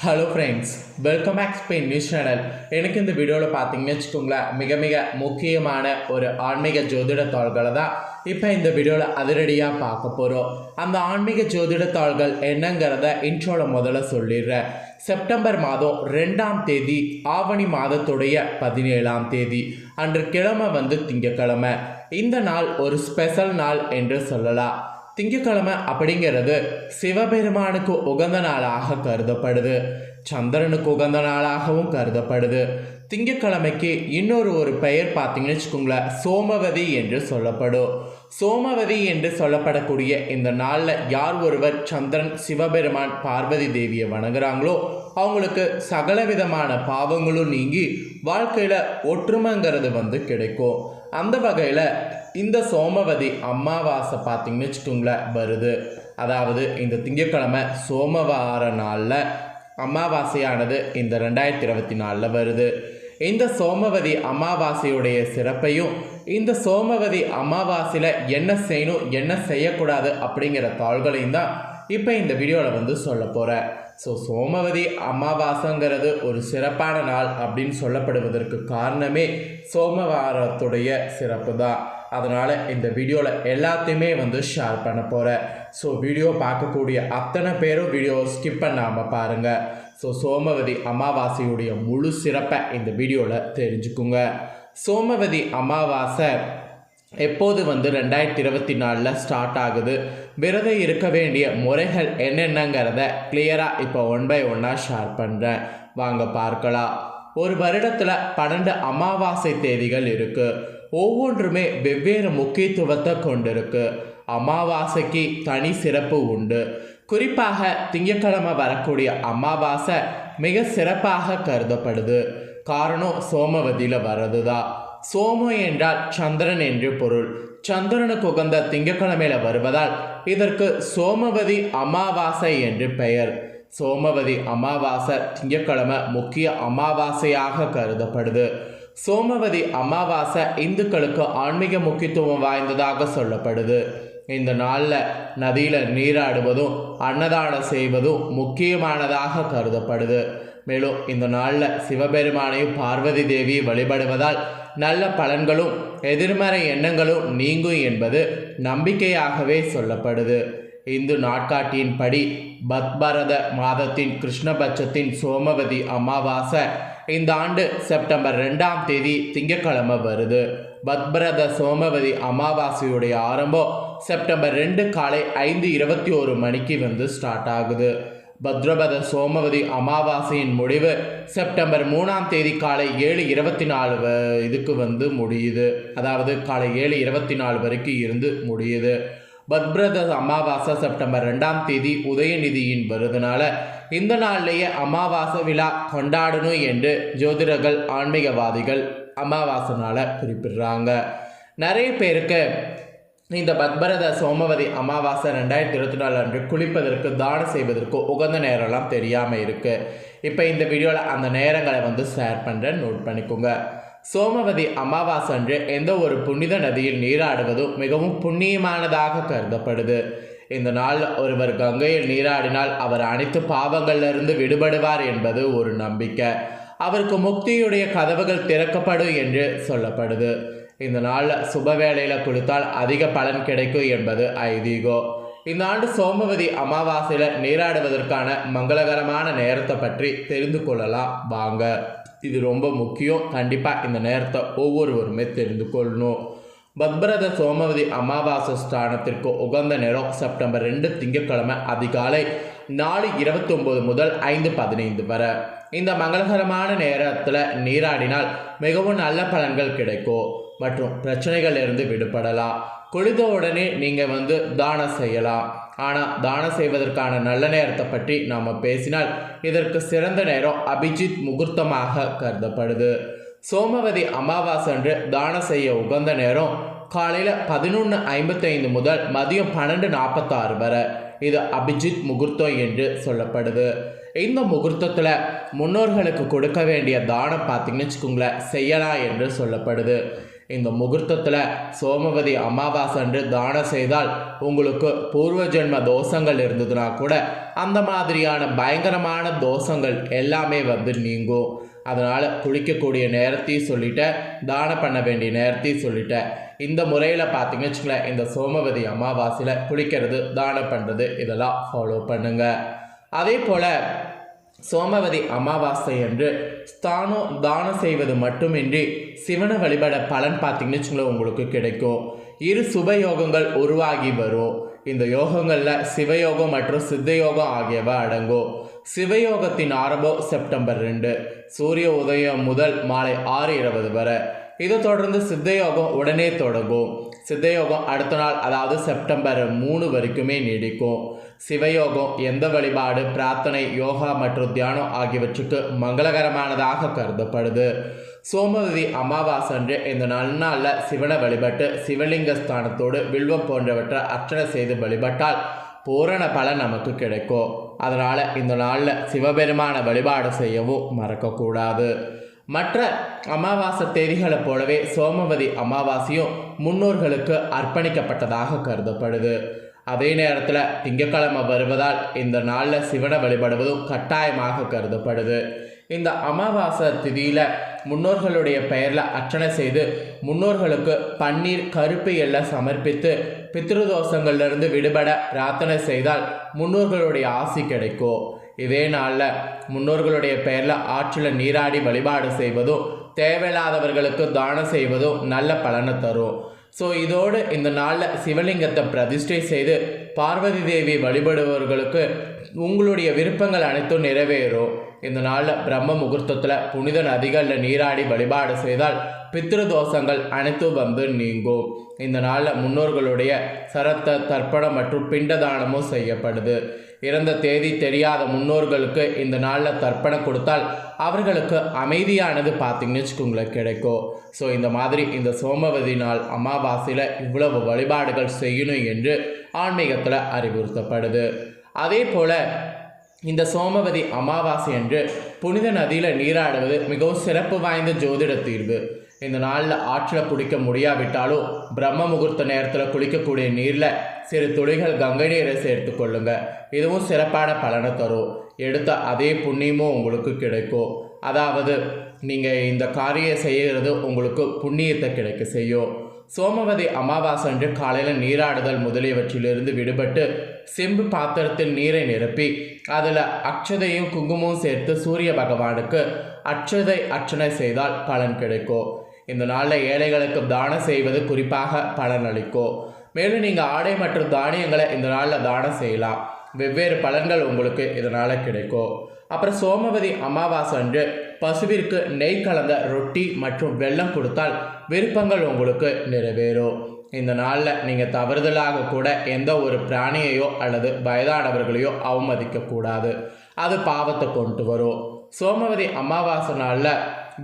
Hello friends welcome back Spain news channel எனக்கு இந்த வீடியோவில் பார்த்தீங்கன்னு வச்சுக்கோங்களேன் மிக மிக முக்கியமான ஒரு ஆன்மீக ஜோதிட தாள்களை தான் இப்போ இந்த வீடியோவில் அதிரடியாக பார்க்க போகிறோம். அந்த ஆன்மீக ஜோதிட தாள்கள் என்னங்கிறத இன்ட்ரோல முதல்ல சொல்லிடுறேன். செப்டம்பர் மாதம் ரெண்டாம் தேதி ஆவணி மாதத்துடைய பதினேழாம் தேதி அன்று கிழமை வந்து திங்கக்கிழமை. இந்த நாள் ஒரு ஸ்பெஷல் நாள் என்று சொல்லலாம். திங்கக்கிழமை அப்படிங்கிறது சிவபெருமானுக்கு உகந்த நாளாக கருதப்படுது. சந்திரனுக்கு உகந்த நாளாகவும் கருதப்படுது. திங்கக்கிழமைக்கு இன்னொரு ஒரு பெயர் பார்த்தீங்கன்னு வச்சுக்கோங்களேன் சோமவதி என்று சொல்லப்படும். சோமவதி என்று சொல்லப்படக்கூடிய இந்த நாளில் யார் ஒருவர் சந்திரன் சிவபெருமான் பார்வதி தேவியை வணங்குறாங்களோ அவங்களுக்கு சகல விதமான பாவங்களும் நீங்கி வாழ்க்கையில் ஒற்றுமைங்கிறது வந்து கிடைக்கும். அந்த வகையில் இந்த சோமவதி அமாவாசை பார்த்தீங்கன்னு வச்சுக்கோங்களேன் வருது. அதாவது இந்த திங்கட்கிழமை சோமவார நாளில் அமாவாசையானது இந்த ரெண்டாயிரத்தி இருபத்தி நாலில் வருது. இந்த சோமவதி அமாவாசையுடைய சிறப்பையும் இந்த சோமவதி அமாவாசையில் என்ன செய்யணும் என்ன செய்யக்கூடாது அப்படிங்கிற தாள்களையும் தான் இப்போ இந்த வீடியோவில் வந்து சொல்ல போகிறேன் ஸோ சோமவதி அமாவாசைங்கிறது ஒரு சிறப்பான நாள் அப்படின்னு சொல்லப்படுவதற்கு காரணமே சோமவாரத்துடைய சிறப்பு தான். அதனால் இந்த வீடியோவில் எல்லாத்தையுமே வந்து ஷேர் பண்ண போகிறேன் ஸோ வீடியோ பார்க்கக்கூடிய அத்தனை பேரும் வீடியோ ஸ்கிப் பண்ணாமல் பாருங்கள் ஸோ சோமவதி அமாவாசையுடைய முழு சிறப்பை இந்த வீடியோவில் தெரிஞ்சுக்குங்க. சோமவதி அமாவாசை எப்போது வந்து ரெண்டாயிரத்தி இருபத்தி நாலில் ஸ்டார்ட் ஆகுது? விரதம் இருக்க வேண்டிய முறைகள் என்னென்னங்கிறத கிளியராக இப்போ ஒன் பை ஒன்னாக ஷேர் பண்ணுறேன் வாங்க பார்க்கலாம். ஒரு வருடத்தில் பன்னெண்டு அமாவாசை தேதிகள் இருக்குது ஒவ்வொன்றுமே வெவ்வேறு முக்கியத்துவத்தை கொண்டிருக்கு. அமாவாசைக்கு தனி சிறப்பு உண்டு. குறிப்பாக திங்கட்கிழமை வரக்கூடிய அமாவாசை மிக சிறப்பாக கருதப்படுது. காரணம் சோமவதியில் வர்றது தான் சோமம் என்றால் சந்திரன் என்று பொருள். சந்திரனுக்கு உகந்த திங்கட்கிழமையில வருவதால் இதற்கு சோமவதி அமாவாசை என்று பெயர். சோமவதி அமாவாசை திங்கட்கிழமை முக்கிய அமாவாசையாக கருதப்படுது. சோமவதி அமாவாசை இந்துக்களுக்கு ஆன்மீக முக்கியத்துவம் வாய்ந்ததாக சொல்லப்படுது. இந்த நாளில் நதியில் நீராடுவதும் அன்னதானம் செய்வதும் முக்கியமானதாக கருதப்படுது. மேலும் இந்த நாளில் சிவபெருமானையும் பார்வதி தேவியை வழிபடுவதால் நல்ல பலன்களும் எதிர்மறை எண்ணங்களும் நீங்கும் என்பது நம்பிக்கையாகவே சொல்லப்படுது. இந்து நாட்காட்டியின்படி பத்பரத மாதத்தின் கிருஷ்ணபட்சத்தின் சோமவதி அமாவாசை இந்த ஆண்டு செப்டம்பர் ரெண்டாம் தேதி திங்கட்கிழமை வருது. பத்பரத சோமவதி அமாவாசையுடைய ஆரம்பம் செப்டம்பர் ரெண்டு காலை ஐந்து இருபத்தி ஒரு மணிக்கு வந்து ஸ்டார்ட் ஆகுது. பத்ரபத சோமவதி அமாவாசையின் முடிவு செப்டம்பர் மூணாம் தேதி காலை ஏழு இருபத்தி நாலு இதுக்கு வந்து முடியுது. அதாவது காலை ஏழு இருபத்தி நாலு வரைக்கும் இருந்து முடியுது. பத்ரத அமாவாசை செப்டம்பர் ரெண்டாம் தேதி உதயநிதியின் வருதுனால இந்த நாள்லேயே அமாவாசை விழா கொண்டாடணும் என்று ஜோதிடர்கள் ஆன்மீகவாதிகள் அமாவாசைனால் குறிப்பிடுறாங்க. நிறைய பேருக்கு இந்த பத்பரத சோமவதி அமாவாசை ரெண்டாயிரத்தி இருபத்தி நாலு அன்று குளிப்பதற்கு தானம் செய்வதற்கு உகந்த நேரம்லாம் தெரியாமல் இருக்குது இப்போ இந்த வீடியோவில் அந்த நேரங்களை வந்து ஷேர் பண்ணுறேன் நோட் பண்ணிக்கோங்க. சோமவதி அமாவாசை அன்று எந்த ஒரு புனித நதியில் நீராடுவதும் மிகவும் புண்ணியமானதாக கருதப்படுது. இந்த நாள் ஒருவர் கங்கையில் நீராடினால் அவர் அனைத்து பாவங்களிலிருந்து விடுபடுவார் என்பது ஒரு நம்பிக்கை. அவருக்கு முக்தியுடைய கதவுகள் திறக்கப்படும் என்று சொல்லப்படுது. இந்த நாளில் சுப வேளையில் கொடுத்தால் அதிக பலன் கிடைக்கும் என்பது ஐதீகம் இந்த ஆண்டு சோமவதி அமாவாசையில் நீராடுவதற்கான மங்களகரமான நேரத்தை பற்றி தெரிந்து கொள்ளலாம். வாங்க. இது ரொம்ப முக்கியம். கண்டிப்பாக இந்த நேரத்தை ஒவ்வொருவருமே தெரிந்து கொள்ளணும். பத்பரத சோமவதி அமாவாசை ஸ்தானத்திற்கு உகந்த நேரம் செப்டம்பர் ரெண்டு திங்கட்கிழமை அதிகாலை நாலு இருபத்தி ஒம்பது முதல் ஐந்து பதினைந்து வரை. இந்த மங்களகரமான நேரத்தில் நீராடினால் மிகவும் நல்ல பலன்கள் கிடைக்கும். மற்றும் பிரச்சனைகளிலிருந்து விடுபடலாம். குளித்த உடனே நீங்கள் வந்து தானம் செய்யலாம். ஆனால் தானம் செய்வதற்கான நல்ல நேரத்தை பற்றி நாம் பேசினால் இதற்கு சிறந்த நேரம் அபிஜித் முகூர்த்தமாக கருதப்படுது. சோமவதி அமாவாசை அன்று தானம் செய்ய உகந்த நேரம் காலையில் பதினொன்று ஐம்பத்தைந்து முதல் மதியம் பன்னெண்டு நாற்பத்தாறு வரை. இது அபிஜித் முகூர்த்தம் என்று சொல்லப்படுது. இந்த முகூர்த்தத்தில் முன்னோர்களுக்கு கொடுக்க வேண்டிய தானம் பார்த்தீங்கன்னு வச்சுக்கோங்களேன் செய்யலாம் என்று சொல்லப்படுது. இந்த முகூர்த்தத்தில் சோமவதி அமாவாசை அன்று தானம் செய்தால் உங்களுக்கு பூர்வ ஜென்ம தோஷங்கள் இருந்ததுன்னா கூட அந்த மாதிரியான பயங்கரமான தோஷங்கள் எல்லாமே வந்து நீங்கும். அதனால் குளிக்கக்கூடிய நேரத்தையும் சொல்லிட்டேன் தானம் பண்ண வேண்டிய நேரத்தையும் சொல்லிட்டேன் இந்த முறையில் பார்த்தீங்கன்னு வச்சுங்களேன் இந்த சோமவதி அமாவாசையில் குளிக்கிறது தானம் பண்ணுறது இதெல்லாம் ஃபாலோ பண்ணுங்கள் அதே போல் சோமவதி அமாவாசை என்று ஸ்தானம் தானம் செய்வது மட்டுமின்றி சிவனை வழிபட பலன் பார்த்தீங்கன்னு வச்சுங்களேன் உங்களுக்கு கிடைக்கும். இரு சுப யோகங்கள் உருவாகி வரும். இந்த யோகங்களில் சிவயோகம் மற்றும் சித்த யோகம் ஆகியவை அடங்கும். சிவயோகத்தின் ஆரம்பம் செப்டம்பர் ரெண்டு. சூரிய உதயம் முதல் மாலை ஆறு இருபது வரை. இதை தொடர்ந்து சித்த யோகம் உடனே தொடங்கும். சித்தயோகம் அடுத்த நாள் அதாவது செப்டம்பர் மூணு வரைக்குமே நீடிக்கும். சிவயோகம் எந்த வழிபாடு பிரார்த்தனை யோகா மற்றும் தியானம் ஆகியவற்றுக்கு மங்களகரமானதாக கருதப்படுது. சோமவதி அமாவாசை அன்று இந்த நன்னாளில் சிவனை வழிபட்டு சிவலிங்க ஸ்தானத்தோடு வில்வம் போன்றவற்றை அர்ச்சனை செய்து வழிபட்டால் பூரண பலன் நமக்கு கிடைக்கும். அதனால் இந்த நாளில் சிவபெருமான வழிபாடு செய்யவும் மறக்கக்கூடாது. மற்ற அமாவாசை தேதிகளைப் போலவே சோமவதி அமாவாசையும் முன்னோர்களுக்கு அர்ப்பணிக்கப்பட்டதாக கருதப்படுது. அதே நேரத்தில் திங்கட்கிழமை வருவதால் இந்த நாளில் சிவனை வழிபடுவதும் கட்டாயமாக கருதப்படுது. இந்த அமாவாசை திதியில் முன்னோர்களுடைய பெயரில் அர்ச்சனை செய்து முன்னோர்களுக்கு பன்னீர் கருப்பு எல்லாம் சமர்ப்பித்து பித்ருதோஷங்கள்லேருந்து விடுபட பிரார்த்தனை செய்தால் முன்னோர்களுடைய ஆசி கிடைக்கும். இதே நாளில் முன்னோர்களுடைய பெயரில் ஆற்றில் நீராடி வழிபாடு செய்வதும் தேவையில்லாதவர்களுக்கு தானம் செய்வதும் நல்ல பலனை தரும். ஸோ இதோடு இந்த நாளில் சிவலிங்கத்தை பிரதிஷ்டை செய்து பார்வதி தேவி வழிபடுபவர்களுக்கு உங்களுடைய விருப்பங்கள் அனைத்தும் நிறைவேறும். இந்த நாளில் பிரம்ம முகூர்த்தத்தில் புனித நதிகளில் நீராடி வழிபாடு செய்தால் பித்ரு தோஷங்கள் அனைத்தும் வந்து நீங்கும். இந்த நாளில் முன்னோர்களுடைய சரத்த தர்ப்பணம் மற்றும் பிண்டதானமும் செய்யப்படுது. இறந்த தேதி தெரியாத முன்னோர்களுக்கு இந்த நாளில் தர்ப்பணம் கொடுத்தால் அவர்களுக்கு அமைதியானது பார்த்தீங்கன்னு வச்சுக்கோங்களேன் கிடைக்கும். ஸோ இந்த மாதிரி இந்த சோமவதி நாள் அமாவாசையில் இவ்வளவு வழிபாடுகள் செய்யணும் என்று ஆன்மீகத்தில் அறிவுறுத்தப்படுது. அதே போல் இந்த சோமவதி அமாவாசை அன்று புனித நதியில் நீராடுவது மிகவும் சிறப்பு வாய்ந்த ஜோதிட தீர்வு. இந்த நாளில் ஆற்றில் குளிக்க முடியாவிட்டாலும் பிரம்ம முகூர்த்த நேரத்தில் குளிக்கக்கூடிய நீரில் சிறு துளிகள் கங்கை நீரை சேர்த்து கொள்ளுங்க. இதுவும் சிறப்பான பலனை தரும். எடுத்த அதே புண்ணியமும் உங்களுக்கு கிடைக்கும். அதாவது நீங்கள் இந்த காரியம் செய்கிறது உங்களுக்கு புண்ணியத்தை கிடைக்க செய்யும். சோமவதி அமாவாசை அன்று காலையில் நீராடுதல் முதலியவற்றிலிருந்து விடுபட்டு செம்பு பாத்திரத்தில் நீரை நிரப்பி அதில் அக்ஷதையும் குங்குமமும் சேர்த்து சூரிய பகவானுக்கு அக்ஷதை அர்ச்சனை செய்தால் பலன் கிடைக்கும். இந்த நாளில் ஏழைகளுக்கு தானம் செய்வது குறிப்பாக பலனளிக்கும் மேலும் நீங்கள் ஆடை மற்றும் தானியங்களை இந்த நாளில் தானம் செய்யலாம். வெவ்வேறு பலன்கள் உங்களுக்கு இதனால் கிடைக்கும் அப்புறம் சோமவதி அமாவாசை அன்று பசுவிற்கு நெய் கலந்த ரொட்டி மற்றும் வெள்ளம் கொடுத்தால் விருப்பங்கள் உங்களுக்கு நிறைவேறும் இந்த நாளில் நீங்கள் தவறுதலாக கூட எந்த ஒரு பிராணியையோ அல்லது வயதானவர்களையோ அவமதிக்கக்கூடாது. அது பாவத்தை கொண்டு வரும். சோமவதி அமாவாசை நாளில்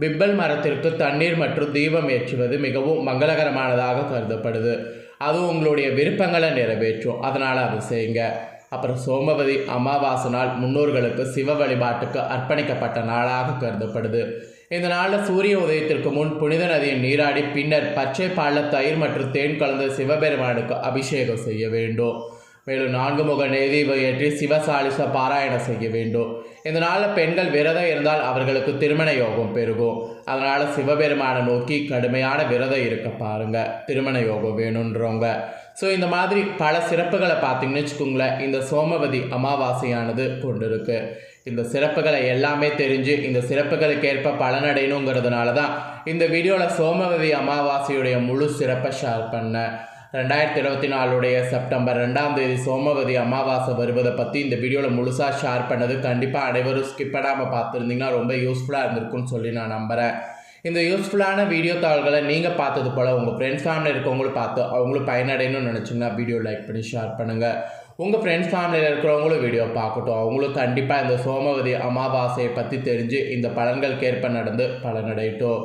பிப்பல் மரத்திற்கு தண்ணீர் மற்றும் தீபம் ஏற்றுவது மிகவும் மங்களகரமானதாக கருதப்படுது. அது உங்களுடைய விருப்பங்களை நிறைவேற்றும். அதனால் அதை செய்யுங்க. அப்புறம் சோமவதி அமாவாசை நாள் முன்னோர்களுக்கு சிவ வழிபாட்டுக்கு அர்ப்பணிக்கப்பட்ட நாளாக கருதப்படுது. இந்த நாளில் சூரிய உதயத்திற்கு முன் புனித நதியில் நீராடி பின்னர் பச்சை பாலில் தயிர் மற்றும் தேன் கலந்த சிவபெருமானுக்கு அபிஷேகம் செய்ய வேண்டும். மேலும் நான்கு முக நெய்தீபம் ஏற்றி சிவசாலிச பாராயணம் செய்ய வேண்டும். இந்த நாளில் பெண்கள் விரதம் இருந்தால் அவர்களுக்கு திருமண யோகம் பெருகும். அதனால் சிவபெருமானை நோக்கி கடுமையான விரதம் இருக்க பாருங்க. திருமண யோகம் வேணுன்றவங்க. ஸோ இந்த மாதிரி பல சிறப்புகளை பார்த்தீங்கன்னு வச்சுக்கோங்களேன் இந்த சோமவதி அமாவாசையானது கொண்டிருக்கு. இந்த சிறப்புகளை எல்லாமே தெரிஞ்சு இந்த சிறப்புகளுக்கு ஏற்ப பலனடையணுங்கிறதுனால தான் இந்த வீடியோவில் சோமவதி அமாவாசையுடைய முழு சிறப்பை ஷேர் பண்ணேன். ரெண்டாயிரத்தி இருபத்தி நாலுடைய செப்டம்பர் ரெண்டாம் தேதி சோமவதி அமாவாசை வருவதை பற்றி இந்த வீடியோவில் முழுசாக ஷேர் பண்ணது. கண்டிப்பாக அனைவரும் ஸ்கிப் பண்ணாமல் பார்த்துருந்தீங்கன்னா ரொம்ப யூஸ்ஃபுல்லாக இருந்திருக்குன்னு சொல்லி நான் நம்புகிறேன் இந்த யூஸ்ஃபுல்லான வீடியோ தாள்களை நீங்கள் பார்த்தது போல் உங்கள் ஃப்ரெண்ட்ஸ் ஃபேமிலி இருக்கவங்களும் பார்த்து அவங்களும் பயனடையணும்னு நினச்சிங்கன்னா வீடியோ லைக் பண்ணி ஷேர் பண்ணுங்கள் உங்கள் ஃப்ரெண்ட்ஸ் ஃபேமிலியில் இருக்கிறவங்களும் வீடியோ பார்க்கட்டும். அவங்களும் கண்டிப்பாக இந்த சோமவதி அமாவாசையை பற்றி தெரிஞ்சு இந்த பலன்களுக்கு ஏற்ப நடந்து பலனடையட்டும்.